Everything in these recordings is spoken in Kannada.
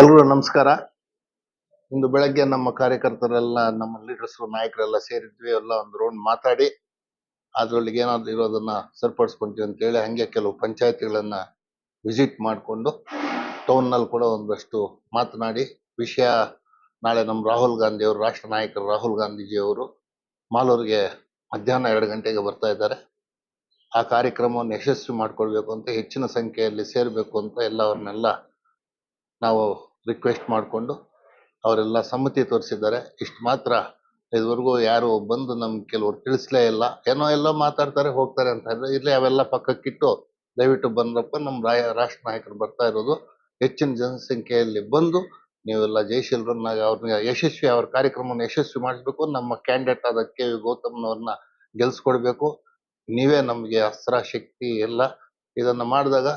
ಎಲ್ರಿಗೂ ನಮಸ್ಕಾರ. ಇಂದು ಬೆಳಗ್ಗೆ ನಮ್ಮ ಕಾರ್ಯಕರ್ತರೆಲ್ಲ, ನಮ್ಮ ಲೀಡರ್ಸ್ ನಾಯಕರೆಲ್ಲ ಸೇರಿದ್ವಿ. ಎಲ್ಲ ಒಂದು ರೌಂಡ್ ಮಾತಾಡಿ ಅದರೊಳಗೆ ಏನಾದ್ರು ಇರೋದನ್ನ ಸರಿಪಡಿಸ್ಕೊಂತೀವಿ ಅಂತ ಹೇಳಿ ಹಂಗೆ ಕೆಲವು ಪಂಚಾಯತಿಗಳನ್ನ ವಿಸಿಟ್ ಮಾಡಿಕೊಂಡು ಟೌನ್ನಲ್ಲಿ ಕೂಡ ಒಂದಷ್ಟು ಮಾತನಾಡಿ, ವಿಷಯ ನಾಳೆ ನಮ್ಮ ರಾಹುಲ್ ಗಾಂಧಿ ಅವರು, ರಾಷ್ಟ್ರ ನಾಯಕರು ರಾಹುಲ್ ಗಾಂಧೀಜಿ ಅವರು ಮಾಲೂರಿಗೆ ಮಧ್ಯಾಹ್ನ ಎರಡು ಗಂಟೆಗೆ ಬರ್ತಾ ಇದ್ದಾರೆ. ಆ ಕಾರ್ಯಕ್ರಮವನ್ನು ಯಶಸ್ವಿ ಮಾಡ್ಕೊಳ್ಬೇಕು ಅಂತ, ಹೆಚ್ಚಿನ ಸಂಖ್ಯೆಯಲ್ಲಿ ಸೇರ್ಬೇಕು ಅಂತ ಎಲ್ಲ ಅವ್ರನ್ನೆಲ್ಲ ನಾವು ರಿಕ್ವೆಸ್ಟ್ ಮಾಡಿಕೊಂಡು ಅವರೆಲ್ಲ ಸಮ್ಮತಿ ತೋರಿಸಿದ್ದಾರೆ. ಇಷ್ಟು ಮಾತ್ರ. ಇದುವರೆಗೂ ಯಾರು ಬಂದು ನಮ್ಗೆ ಕೆಲವರು ತಿಳಿಸ್ಲೇ ಇಲ್ಲ. ಏನೋ ಎಲ್ಲೋ ಮಾತಾಡ್ತಾರೆ, ಹೋಗ್ತಾರೆ ಅಂತ ಹೇಳಿದ್ರೆ ಇರ್ಲಿ, ಅವೆಲ್ಲ ಪಕ್ಕಕ್ಕಿಟ್ಟು ದಯವಿಟ್ಟು ಬಂದ್ರಪ್ಪ ನಮ್ಮ ರಾಯ, ರಾಷ್ಟ್ರ ನಾಯಕರು ಬರ್ತಾ ಇರೋದು. ಹೆಚ್ಚಿನ ಜನಸಂಖ್ಯೆಯಲ್ಲಿ ಬಂದು ನೀವೆಲ್ಲ ಜಯಶೀಲರನ್ನಾಗಿ ಅವ್ರನ್ನ ಯಶಸ್ವಿ, ಅವ್ರ ಕಾರ್ಯಕ್ರಮವನ್ನು ಯಶಸ್ವಿ ಮಾಡಿಸ್ಬೇಕು ನಮ್ಮ ಕ್ಯಾಂಡಿಡೇಟ್ ಆದ ಕೆ ವಿ ಗೌತಮ್ನವ್ರನ್ನ ಗೆಲ್ಸ್ಕೊಡ್ಬೇಕು. ನೀವೇ ನಮಗೆ ಅಸ್ತ್ರ, ಶಕ್ತಿ ಎಲ್ಲ ಇದನ್ನ ಮಾಡಿದಾಗ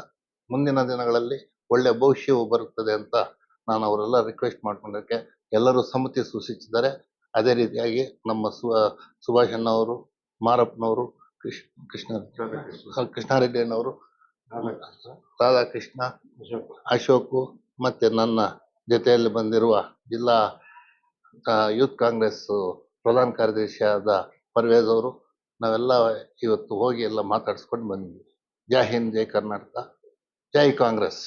ಮುಂದಿನ ದಿನಗಳಲ್ಲಿ ಒಳ್ಳೆ ಭವಿಷ್ಯವು ಬರುತ್ತದೆ ಅಂತ ನಾನು ಅವರೆಲ್ಲ ರಿಕ್ವೆಸ್ಟ್ ಮಾಡ್ಕೊಂಡಕ್ಕೆ ಎಲ್ಲರೂ ಸಮ್ಮತಿ ಸೂಚಿಸಿದ್ದಾರೆ. ಅದೇ ರೀತಿಯಾಗಿ ನಮ್ಮ ಸು, ಸುಭಾಷ್ ಅಣ್ಣವರು, ಮಾರಪ್ಪನವರು ಕೃಷ್ಣ ಕೃಷ್ಣ ಕೃಷ್ಣಾರೆಡ್ಡಿ ಅಣ್ಣವರು ರಾಧಾಕೃಷ್ಣ, ಅಶೋಕು ಮತ್ತು ನನ್ನ ಜೊತೆಯಲ್ಲಿ ಬಂದಿರುವ ಜಿಲ್ಲಾ ಯೂತ್ ಕಾಂಗ್ರೆಸ್ ಪ್ರಧಾನ ಕಾರ್ಯದರ್ಶಿಯಾದ ಪರ್ವೇಜ್ ಅವರು, ನಾವೆಲ್ಲ ಇವತ್ತು ಹೋಗಿ ಎಲ್ಲ ಮಾತಾಡಿಸ್ಕೊಂಡು ಬಂದ್ವಿ. ಜೈ ಹಿಂದ್, ಜೈ ಕರ್ನಾಟಕ, ಜೈ ಕಾಂಗ್ರೆಸ್.